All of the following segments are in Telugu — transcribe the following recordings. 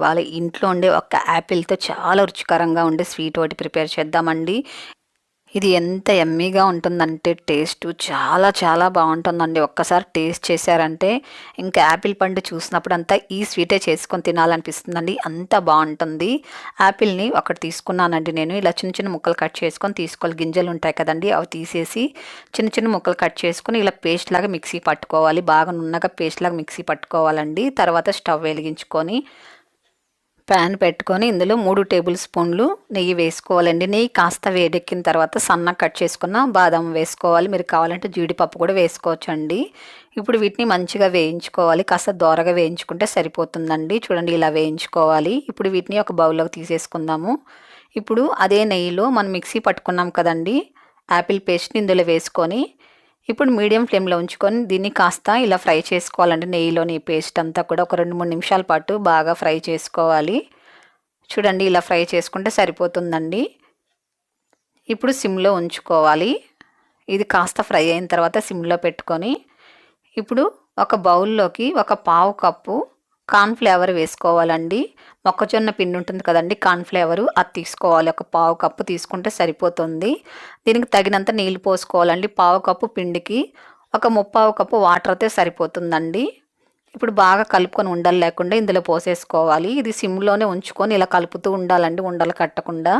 ఇవాళ ఇంట్లో ఉండే ఒక యాపిల్తో చాలా రుచికరంగా ఉండే స్వీట్ ఒకటి ప్రిపేర్ చేద్దామండి. ఇది ఎంత ఎమ్మీగా ఉంటుందంటే టేస్ట్ చాలా చాలా బాగుంటుందండి. ఒక్కసారి టేస్ట్ చేశారంటే ఇంకా యాపిల్ పండు చూసినప్పుడు అంతా ఈ స్వీటే చేసుకొని తినాలనిపిస్తుందండి. అంత బాగుంటుంది. యాపిల్ని ఒకటి తీసుకున్నానండి నేను. ఇలా చిన్న చిన్న ముక్కలు కట్ చేసుకొని తీసుకోవాలి. గింజలు ఉంటాయి కదండి అవి తీసేసి చిన్న చిన్న ముక్కలు కట్ చేసుకొని ఇలా పేస్ట్ లాగా మిక్సీ పట్టుకోవాలి. బాగా నున్నగా పేస్ట్ లాగా మిక్సీ పట్టుకోవాలండి. తర్వాత స్టవ్ వెలిగించుకొని ప్యాన్ పెట్టుకొని ఇందులో మూడు టేబుల్ స్పూన్లు నెయ్యి వేసుకోవాలండి. నెయ్యి కాస్త వేడెక్కిన తర్వాత సన్న కట్ చేసుకున్న బాదం వేసుకోవాలి. మీరు కావాలంటే జీడిపప్పు కూడా వేసుకోవచ్చండి. ఇప్పుడు వీటిని మంచిగా వేయించుకోవాలి. కాస్త దోరగా వేయించుకుంటే సరిపోతుందండి. చూడండి ఇలా వేయించుకోవాలి. ఇప్పుడు వీటిని ఒక బౌల్లోకి తీసేసుకుందాము. ఇప్పుడు అదే నెయ్యిలో మనం మిక్సీ పట్టుకున్నాం కదండి యాపిల్ పేస్ట్ని ఇందులో వేసుకొని ఇప్పుడు మీడియం ఫ్లేమ్లో ఉంచుకొని దీన్ని కాస్త ఇలా ఫ్రై చేసుకోవాలండి. నెయ్యిలోని పేస్ట్ అంతా కూడా ఒక రెండు మూడు నిమిషాల పాటు బాగా ఫ్రై చేసుకోవాలి. చూడండి ఇలా ఫ్రై చేసుకుంటే సరిపోతుందండి. ఇప్పుడు సిమ్లో ఉంచుకోవాలి. ఇది కాస్త ఫ్రై అయిన తర్వాత సిమ్లో పెట్టుకొని ఇప్పుడు ఒక బౌల్లోకి ఒక పావు కప్పు కార్న్ఫ్లేవర్ వేసుకోవాలండి. మొక్కజొన్న పిండి ఉంటుంది కదండి కార్న్ఫ్లేవరు అది తీసుకోవాలి. ఒక పావు కప్పు తీసుకుంటే సరిపోతుంది. దీనికి తగినంత నీళ్ళు పోసుకోవాలండి. పావు కప్పు పిండికి ఒక ముప్పావు కప్పు వాటర్ అయితే సరిపోతుందండి. ఇప్పుడు బాగా కలుపుకొని ఉండలు లేకుండా ఇందులో పోసేసుకోవాలి. ఇది సిమ్లోనే ఉంచుకొని ఇలా కలుపుతూ ఉండాలండి ఉండలు కట్టకుండా.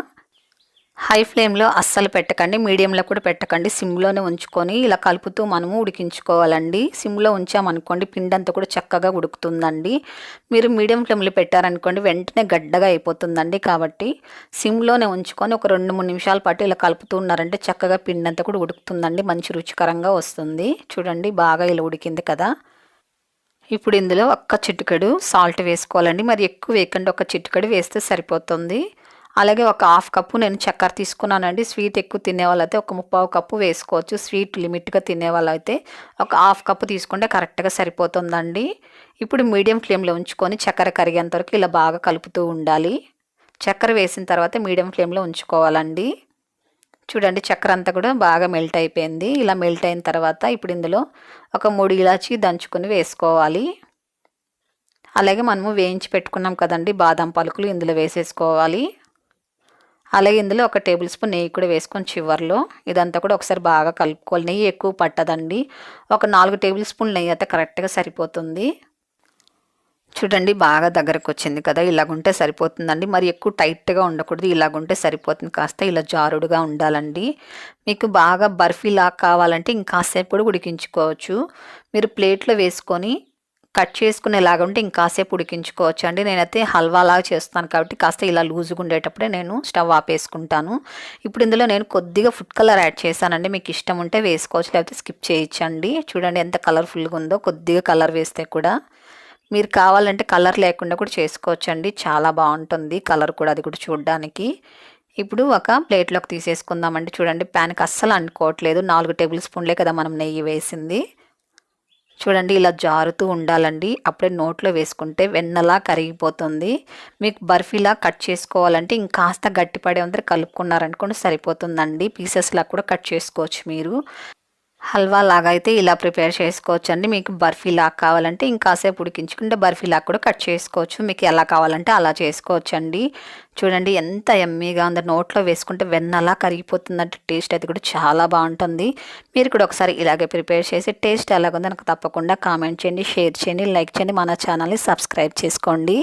హై ఫ్లేమ్లో అస్సలు పెట్టకండి మీడియంలో కూడా పెట్టకండి. సిమ్లోనే ఉంచుకొని ఇలా కలుపుతూ మనము ఉడికించుకోవాలండి. సిమ్లో ఉంచామనుకోండి పిండి అంతా కూడా చక్కగా ఉడుకుతుందండి. మీరు మీడియం ఫ్లేమ్లో పెట్టారనుకోండి వెంటనే గడ్డగా అయిపోతుందండి. కాబట్టి సిమ్లోనే ఉంచుకొని ఒక రెండు మూడు నిమిషాల పాటు ఇలా కలుపుతూ ఉన్నారంటే చక్కగా పిండి అంతా కూడా ఉడుకుతుందండి. మంచి రుచికరంగా వస్తుంది. చూడండి బాగా ఇలా ఉడికింది కదా. ఇప్పుడు ఇందులో ఒక్క చిటికెడు సాల్ట్ వేసుకోవాలండి. మరి ఎక్కువ వేయకుండా. ఒక చిటికెడు వేస్తే సరిపోతుంది. అలాగే ఒక హాఫ్ కప్పు నేను చక్కెర తీసుకున్నానండి. స్వీట్ ఎక్కువ తినే వాళ్ళైతే ఒక ముప్పావు కప్పు వేసుకోవచ్చు. స్వీట్ లిమిట్గా తినే వాళ్ళైతే ఒక హాఫ్ కప్పు తీసుకుంటే కరెక్ట్గా సరిపోతుందండి. ఇప్పుడు మీడియం ఫ్లేమ్లో ఉంచుకొని చక్కెర కరిగేంత వరకు ఇలా బాగా కలుపుతూ ఉండాలి. చక్కెర వేసిన తర్వాత మీడియం ఫ్లేమ్లో ఉంచుకోవాలండి. చూడండి చక్కెర అంతా కూడా బాగా మెల్ట్ అయిపోయింది. ఇలా మెల్ట్ అయిన తర్వాత ఇప్పుడు ఇందులో ఒక మూడు ఇలాచి దంచుకొని వేసుకోవాలి. అలాగే మనము వేయించి పెట్టుకున్నాం కదండి. బాదం పలుకులు ఇందులో వేసేసుకోవాలి. అలాగే ఇందులో ఒక టేబుల్ స్పూన్ నెయ్యి కూడా వేసుకొని చివర్లో ఇదంతా కూడా ఒకసారి బాగా కలుపుకోవాలి. నెయ్యి ఎక్కువ పట్టదండి. ఒక నాలుగు టేబుల్ స్పూన్ నెయ్యి అయితే కరెక్ట్గా సరిపోతుంది. చూడండి బాగా దగ్గరకు వచ్చింది కదా ఇలాగుంటే సరిపోతుందండి. మరి ఎక్కువ టైట్గా ఉండకూడదు ఇలాగుంటే సరిపోతుంది. కాస్త ఇలా జారుడుగా ఉండాలండి. మీకు బాగా బర్ఫీలా కావాలంటే ఇంకాసేపు కూడా ఉడికించుకోవచ్చు. మీరు ప్లేట్లో వేసుకొని కట్ చేసుకునేలాగా ఉంటే ఇంకాసేపు ఉడికించుకోవచ్చు అండి నేనైతే హల్వాలాగా చేస్తాను కాబట్టి కాస్త ఇలా లూజుగా ఉండేటప్పుడే నేను స్టవ్ ఆపేసుకుంటాను. ఇప్పుడు ఇందులో నేను కొద్దిగా ఫుడ్ కలర్ యాడ్ చేశానండి. మీకు ఇష్టం ఉంటే వేసుకోవచ్చు లేకపోతే స్కిప్ చేయించండి చూడండి ఎంత కలర్ఫుల్గా ఉందో కొద్దిగా కలర్ వేస్తే కూడా. మీరు కావాలంటే కలర్ లేకుండా కూడా చేసుకోవచ్చండి. చాలా బాగుంటుంది కలర్ కూడా అది కూడా చూడడానికి. ఇప్పుడు ఒక ప్లేట్లోకి తీసేసుకుందామండి. చూడండి ప్యాన్కి అస్సలు అంటుకోవట్లేదు. నాలుగు టేబుల్ స్పూన్లే కదా మనం నెయ్యి వేసింది. చూడండి ఇలా జారుతూ ఉండాలండి. అప్పుడే నోట్లో వేసుకుంటే వెన్నలా కరిగిపోతుంది. మీకు బర్ఫీలా కట్ చేసుకోవాలంటే ఇంకాస్త గట్టిపడే ఉందరూ కలుపుకున్నారనుకోండి సరిపోతుందండి. పీసెస్లా కూడా కట్ చేసుకోవచ్చు మీరు. హల్వా లాగా అయితే ఇలా ప్రిపేర్ చేసుకోవచ్చు అండి మీకు బర్ఫీ లాగా కావాలంటే ఇంకాసేపు ఉడికించుకుంటే బర్ఫీ లాగా కూడా కట్ చేసుకోవచ్చు. మీకు ఎలా కావాలంటే అలా చేసుకోవచ్చు అండి చూడండి ఎంత ఎమ్మీగా ఉందో నోట్లో వేసుకుంటే వెన్నలా కరిగిపోతుందంటే టేస్ట్ అది కూడా చాలా బాగుంటుంది. మీరు కూడా ఒకసారి ఇలాగే ప్రిపేర్ చేసి టేస్ట్ ఎలాగుందో నాకు తప్పకుండా కామెంట్ చేయండి షేర్ చేయండి లైక్ చేయండి. మన ఛానల్ని సబ్స్క్రైబ్ చేసుకోండి.